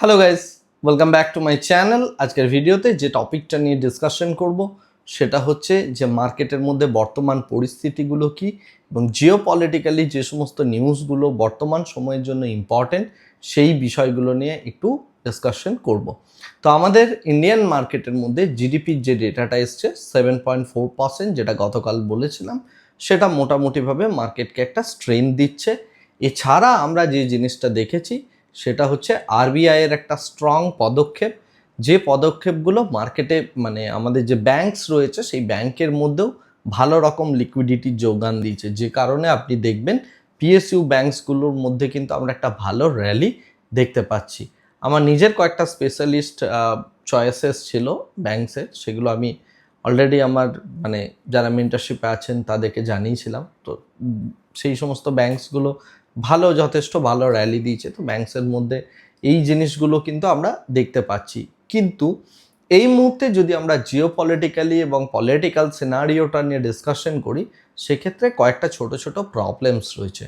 Hello guys welcome back to my channel আজকের ভিডিওতে যে টপিকটা নিয়ে ডিসকাশন করব, সেটা হচ্ছে যে মার্কেটের মধ্যে বর্তমান পরিস্থিতিগুলো কি এবং জিও পলিটিক্যালি যে সমস্ত নিউজগুলো বর্তমান সময়ের জন্য ইম্পর্টেন্ট সেই বিষয়গুলো নিয়ে একটু ডিসকাশন করব। তো আমাদের ইন্ডিয়ান মার্কেটের মধ্যে জিডিপির যে ডেটাটা এসছে সেভেন পয়েন্ট ফোর পার্সেন্ট যেটা গতকাল বলেছিলাম, সেটা মোটামুটিভাবে মার্কেটকে একটা স্ট্রেন দিচ্ছে। এছাড়া আমরা যে জিনিসটা দেখেছি সেটা হচ্ছে আরবিআইয়ের একটা স্ট্রং পদক্ষেপ। যে পদক্ষেপগুলো মার্কেটে মানে আমাদের যে ব্যাংকস রয়েছে, সেই ব্যাংকের মধ্যেও ভালো রকম লিকুইডিটির যোগান দিয়েছে। যে কারণে আপনি দেখবেন পিএসইউ ব্যাংকসগুলোর মধ্যে কিন্তু আমরা একটা ভালো র্যালি দেখতে পাচ্ছি। আমার নিজের কয়েকটা স্পেশালিস্ট চয়েসেস ছিল ব্যাংকসের সেগুলো আমি অলরেডি আমার মানে যারা মেন্টারশিপে আছেন তাদেরকে জানিয়েছিলাম। তো সেই সমস্ত ব্যাংকসগুলো ভালো যথেষ্ট ভালো র্যালি দিয়েছে। তো ব্যাংকসের মধ্যে এই জিনিসগুলো কিন্তু আমরা দেখতে পাচ্ছি। কিন্তু এই মুহূর্তে যদি আমরা জিও পলিটিক্যালি এবং পলিটিক্যাল সিনারিওটা নিয়ে ডিসকাশন করি, সেক্ষেত্রে কয়েকটা ছোট ছোট প্রবলেমস রয়েছে।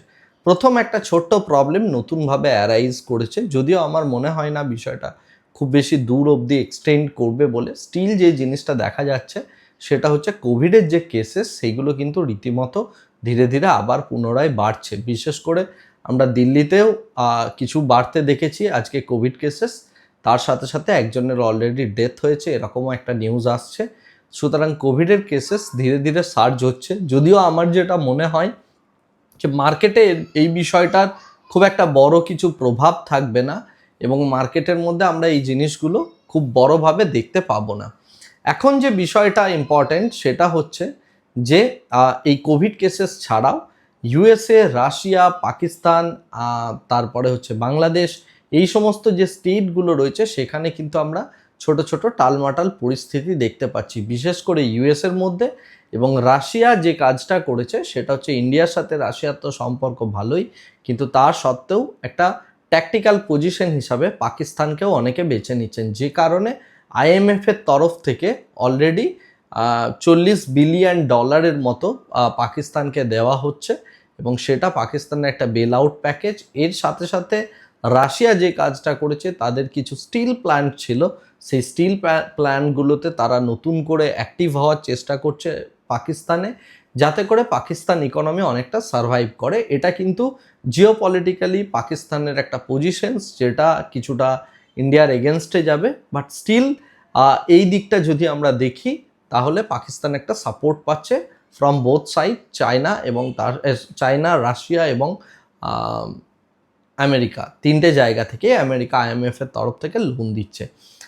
প্রথম একটা ছোট্ট প্রবলেম নতুনভাবে অ্যারাইজ করেছে। যদিও আমার মনে হয় না বিষয়টা খুব বেশি দূর অবধি এক্সটেন্ড করবে বলে। স্টিল যে জিনিসটা দেখা যাচ্ছে, সেটা হচ্ছে কোভিডের যে কেসেস সেইগুলো কিন্তু রীতিমতো ধীরে ধীরে আবার পুনরায় বাড়ছে। বিশেষ করে আমরা দিল্লিতেও কিছু বাড়তে দেখেছি আজকে কোভিড কেসেস। তার সাথে সাথে একজনের অলরেডি ডেথ হয়েছে, এরকমও একটা নিউজ আসছে। সুতরাং কোভিডের কেসেস ধীরে ধীরে সার্জ হচ্ছে। যদিও আমার যেটা মনে হয় যে মার্কেটে এই বিষয়টার খুব একটা বড় কিছু প্রভাব থাকবে না এবং মার্কেটের মধ্যে আমরা এই জিনিসগুলো খুব বড়ভাবে দেখতে পাবো না। এখন যে বিষয়টা ইম্পর্ট্যান্ট সেটা হচ্ছে যে এই কোভিড কেসেস ছাড়াও ইউএসএ, রাশিয়া, পাকিস্তান তারপরে হচ্ছে বাংলাদেশ, এই সমস্ত যে স্টেটগুলো রয়েছে সেখানে কিন্তু আমরা ছোট ছোট টালমাটাল পরিস্থিতি দেখতে পাচ্ছি। বিশেষ করে ইউএসের মধ্যে এবং রাশিয়া যে কাজটা করেছে সেটা হচ্ছে ইন্ডিয়ার সাথে রাশিয়ার তো সম্পর্ক ভালোই, কিন্তু তার সত্ত্বেও একটা ট্যাকটিক্যাল পজিশন হিসাবে পাকিস্তানকেও অনেকে বেছে নিচ্ছেন। যে কারণে আইএমএফের তরফ থেকে অলরেডি চল্লিশ বিলিয়ন ডলারের মতো পাকিস্তানকে দেওয়া হচ্ছে এবং সেটা পাকিস্তানের একটা বেল আউট প্যাকেজ এর সাথে সাথে রাশিয়া যে কাজটা করেছে, তাদের কিছু স্টিল প্ল্যান্ট ছিল। সেই স্টিল প্ল্যান্টগুলোতে তারা নতুন করে অ্যাক্টিভ হওয়ার চেষ্টা করছে পাকিস্তানে, যাতে করে পাকিস্তান ইকোনমি অনেকটা সার্ভাইভ করে। এটা কিন্তু জিও পলিটিক্যালি পাকিস্তানের একটা পজিশনস যেটা কিছুটা ইন্ডিয়ার এগেনস্টে যাবে। বাট স্টিল এই দিকটা যদি আমরা দেখি তাহলে পাকিস্তান একটা সাপোর্ট পাচ্ছে ফ্রম বোথ সাইড চায়না এবং তার চায়না রাশিয়া এবং আমেরিকা। তিনটে জায়গা থেকে আমেরিকা আইএমএফ এর তরফ থেকে লোন দিচ্ছে।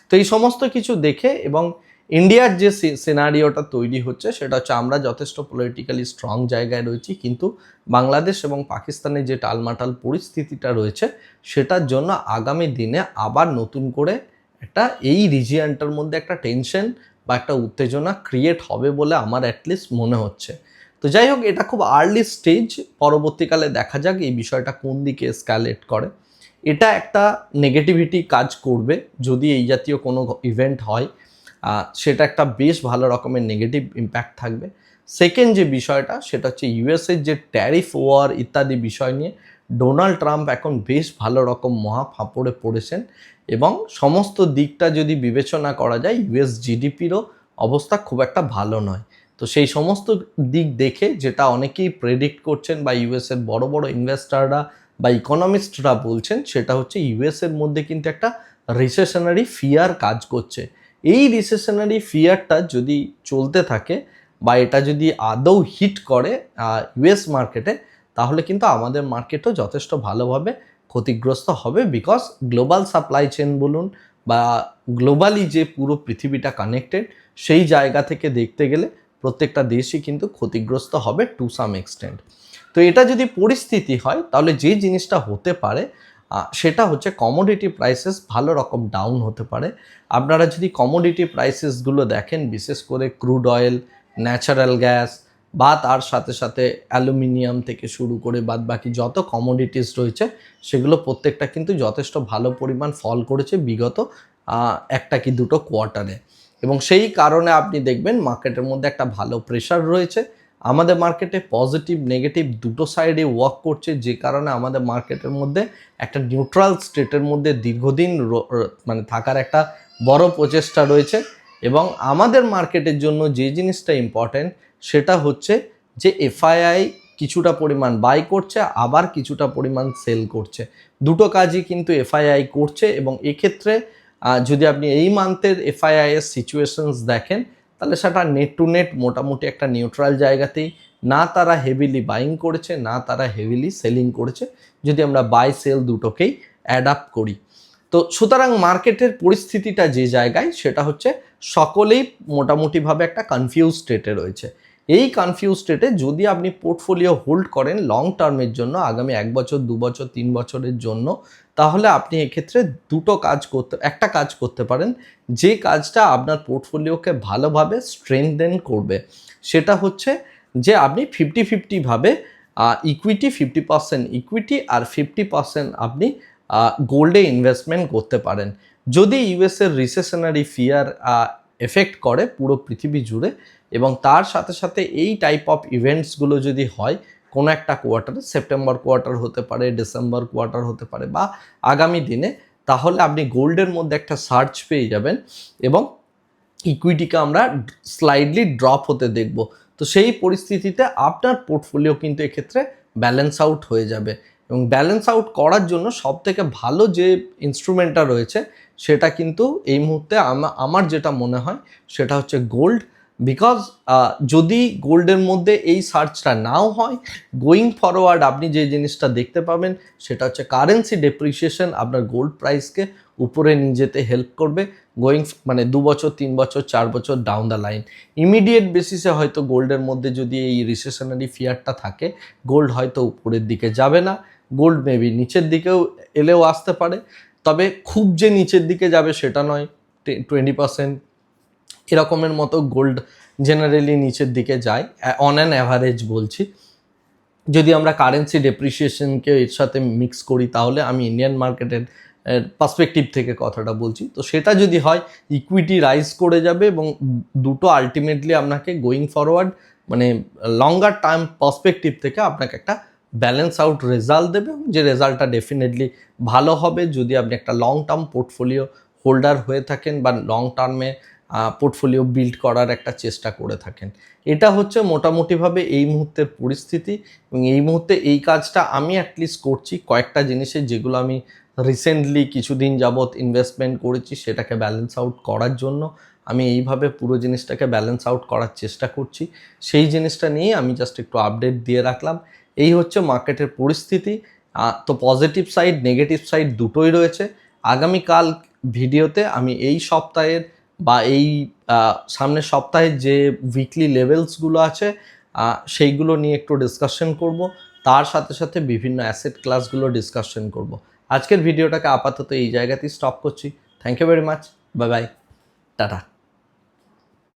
তো এই সমস্ত কিছু দেখে এবং ইন্ডিয়ার যে সিনারিওটা তৈরি হচ্ছে সেটা হচ্ছে আমরা যথেষ্ট পলিটিক্যালি স্ট্রং জায়গায় রয়েছি, কিন্তু বাংলাদেশ এবং পাকিস্তানের যে টালমাটাল পরিস্থিতিটা রয়েছে সেটার জন্য আগামী দিনে আবার নতুন করে একটা এই রিজিয়নটার মধ্যে একটা টেনশন বা একটা উত্তেজনা ক্রিয়েট হবে বলে আমার অ্যাটলিস্ট মনে হচ্ছে। তো যাই হোক, এটা খুব আর্লি স্টেজ পরবর্তীকালে দেখা যাক এই বিষয়টা কোন দিকে স্ক্যালেট করে। এটা একটা নেগেটিভিটি কাজ করবে যদি এই জাতীয় কোনো ইভেন্ট হয়। সেটা একটা বেশ ভালো রকমের নেগেটিভ ইম্প্যাক্ট থাকবে। সেকেন্ড যে বিষয়টা, সেটা হচ্ছে ইউএসএর যে ট্যারিফ ওয়ার ইত্যাদি বিষয় নিয়ে ডোনাল্ড ট্রাম্প এখন বেশ ভালো রকম মহা ফাঁপড়ে পড়েছেন এবং সমস্ত দিকটা যদি বিবেচনা করা যায়, ইউএস জিডিপিরও অবস্থা খুব একটা ভালো নয়। তো সেই সমস্ত দিক দেখে যেটা অনেকেই প্রেডিক্ট করছেন বা ইউএসের বড় বড় ইনভেস্টাররা বা ইকোনমিস্টরা বলছেন, সেটা হচ্ছে ইউএসের মধ্যে কিন্তু একটা রিসেশনারি ফিয়ার কাজ করছে। এই রিসেশনারি ফিয়ারটা যদি চলতে থাকে বা এটা যদি আদৌ হিট করে ইউএস মার্কেটে তাহলে কিন্তু আমাদের মার্কেটও যথেষ্ট ভালোভাবে ক্ষতিগ্রস্ত হবে বিকজ গ্লোবাল সাপ্লাই চেন বলুন বা গ্লোবালি যে পুরো পৃথিবীটা কানেক্টেড সেই জায়গা থেকে দেখতে গেলে প্রত্যেকটা দেশই কিন্তু ক্ষতিগ্রস্ত হবে টু সাম এক্সটেন্ট তো এটা যদি পরিস্থিতি হয়, তাহলে যে জিনিসটা হতে পারে সেটা হচ্ছে কমোডিটি প্রাইসেস ভালো রকম ডাউন হতে পারে। আপনারা যদি কমোডিটি প্রাইসেসগুলো দেখেন, বিশেষ করে ক্রুড অয়েল ন্যাচারাল গ্যাস বা তার সাথে সাথে অ্যালুমিনিয়াম থেকে শুরু করে বাদ বাকি যত কমোডিটিস রয়েছে, সেগুলো প্রত্যেকটা কিন্তু যথেষ্ট ভালো পরিমাণ ফল করেছে বিগত একটা কি দুটো কোয়ার্টারে এবং সেই কারণে আপনি দেখবেন মার্কেটের মধ্যে একটা ভালো প্রেশার রয়েছে। আমাদের মার্কেটে পজিটিভ নেগেটিভ দুটো সাইডে ওয়ার্ক করছে, যে কারণে আমাদের মার্কেটের মধ্যে একটা নিউট্রাল স্টেটের মধ্যে দীর্ঘদিন মানে থাকার একটা বড় প্রচেষ্টা রয়েছে। এবং আমাদের মার্কেটের জন্য যে জিনিসটা ইম্পর্ট্যান্ট সেটা হচ্ছে যে এফআইআই কিছুটা পরিমাণ বাই করছে, আবার কিছুটা পরিমাণ সেল করছে। দুটো কাজই কিন্তু এফআইআই করছে এবং এক্ষেত্রে যদি আপনি এই মান্থের এফআইআই এর সিচুয়েশনস দেখেন, তাহলে সেটা নেট টু নেট মোটামুটি একটা নিউট্রাল জায়গাতেই, না তারা হেভিলি বাইং করেছে, না তারা হেভিলি সেলিং করেছে। যদি আমরা বাই সেল দুটোকেই অ্যাডাপ্ট করি। তো সুতরাং মার্কেটের পরিস্থিতিটা যে জায়গায়, সেটা হচ্ছে সকলেই মোটামুটিভাবে একটা কনফিউজ স্টেটে রয়েছে। এই কনফিউজ স্টেটে যদি আপনি পোর্টফোলিও হোল্ড করেন লং টার্মের জন্য, আগামী এক বছর, দু বছর, তিন বছরের জন্য, তাহলে আপনি এক্ষেত্রে দুটো কাজ করতে, একটা কাজ করতে পারেন। যে কাজটা আপনার পোর্টফোলিওকে ভালোভাবে স্ট্রেংথেন করবে, সেটা হচ্ছে যে আপনি ফিফটি ফিফটিভাবে ইকুইটি ফিফটি পার্সেন্ট ইকুইটি আর ফিফটি পার্সেন্ট আপনি গোল্ডে ইনভেস্টমেন্ট করতে পারেন। যদি ইউএসের রিসেশনারি ফিয়ার এফেক্ট করে পুরো পৃথিবী জুড়ে এবং তার সাথে সাথে এই টাইপ অফ ইভেন্টসগুলো যদি হয়, কোনো একটা কোয়ার্টার সেপ্টেম্বর কোয়ার্টার হতে পারে ডিসেম্বর কোয়ার্টার হতে পারে বা আগামী দিনে, তাহলে আপনি গোল্ডের মধ্যে একটা সার্চ পেয়ে যাবেন এবং ইকুইটিকে আমরা স্লাইডলি ড্রপ হতে দেখব। তো সেই পরিস্থিতিতে আপনার পোর্টফোলিও কিন্তু এক্ষেত্রে ব্যালেন্স আউট হয়ে যাবে। এবং ব্যালেন্স আউট করার জন্য সব থেকে ভালো যে ইনস্ট্রুমেন্টটা রয়েছে, সেটা কিন্তু এই মুহূর্তে আমার যেটা মনে হয়, সেটা হচ্ছে গোল্ড বিকজ যদি গোল্ডের মধ্যে এই সার্চটা নাও হয় গোয়িং ফরওয়ার্ড আপনি যে জিনিসটা দেখতে পাবেন, সেটা হচ্ছে কারেন্সি ডেপ্রিসিয়েশন আপনার গোল্ড প্রাইসকে উপরে নিয়ে যেতে হেল্প করবে গোয়িং মানে দু বছর, তিন বছর, চার বছর ডাউন দ্য লাইন ইমিডিয়েট বেসিসে হয়তো গোল্ডের মধ্যে যদি এই রিসেশনারি ফিয়ারটা থাকে গোল্ড হয়তো উপরের দিকে যাবে না। গোল্ড মেবি, নিচের দিকেও এলেও আসতে পারে, তবে খুব যে নিচের দিকে যাবে সেটা নয় টোয়েন্টি পার্সেন্ট এরকমের মতো গোল্ড জেনারেলি নিচের দিকে যায় অন অ্যান অ্যাভারেজ বলছি। যদি আমরা কারেন্সি ডেপ্রিসিয়েশনকে এর সাথে মিক্স করি তাহলে আমি ইন্ডিয়ান মার্কেটের পার্সপেক্টিভ থেকে কথাটা বলছি। তো সেটা যদি হয় ইকুইটি রাইজ করে যাবে এবং দুটো আলটিমেটলি আপনাকে গোয়িং ফরওয়ার্ড মানে লঙ্গার টার্ম পার্সপেক্টিভ থেকে আপনাকে একটা ব্যালেন্স আউট রেজাল্ট দেবে, যে রেজাল্টটা ডেফিনেটলি ভালো হবে। যদি আপনি একটা লং টার্ম পোর্টফোলিও হোল্ডার হয়ে থাকেন বা লং টার্মে পোর্টফোলিও বিল্ড করার একটা চেষ্টা করে থাকেন। এটা হচ্ছে মোটামুটিভাবে এই মুহূর্তের পরিস্থিতি এবং এই মুহূর্তে এই কাজটা আমি অ্যাটলিস্ট করছি। কয়েকটা জিনিসে যেগুলো আমি রিসেন্টলি কিছুদিন যাবৎ ইনভেস্টমেন্ট করেছি, সেটাকে ব্যালেন্স আউট করার জন্য আমি এইভাবে পুরো জিনিসটাকে ব্যালেন্স আউট করার চেষ্টা করছি। সেই জিনিসটা নিয়ে আমি জাস্ট একটু আপডেট দিয়ে রাখলাম। এই হচ্ছে মার্কেটের পরিস্থিতি। তো পজিটিভ সাইড নেগেটিভ সাইড দুটোই রয়েছে। আগামীকাল ভিডিওতে আমি এই সপ্তাহের বা এই সামনের সপ্তাহের যে উইকলি লেভেলসগুলো আছে সেইগুলো নিয়ে একটু ডিসকাশন করব। তার সাথে সাথে বিভিন্ন অ্যাসেট ক্লাসগুলো ডিসকাশন করব। আজকের ভিডিওটাকে আপাতত এই জায়গাতেই স্টপ করছি। Thank you very much bye bye tata.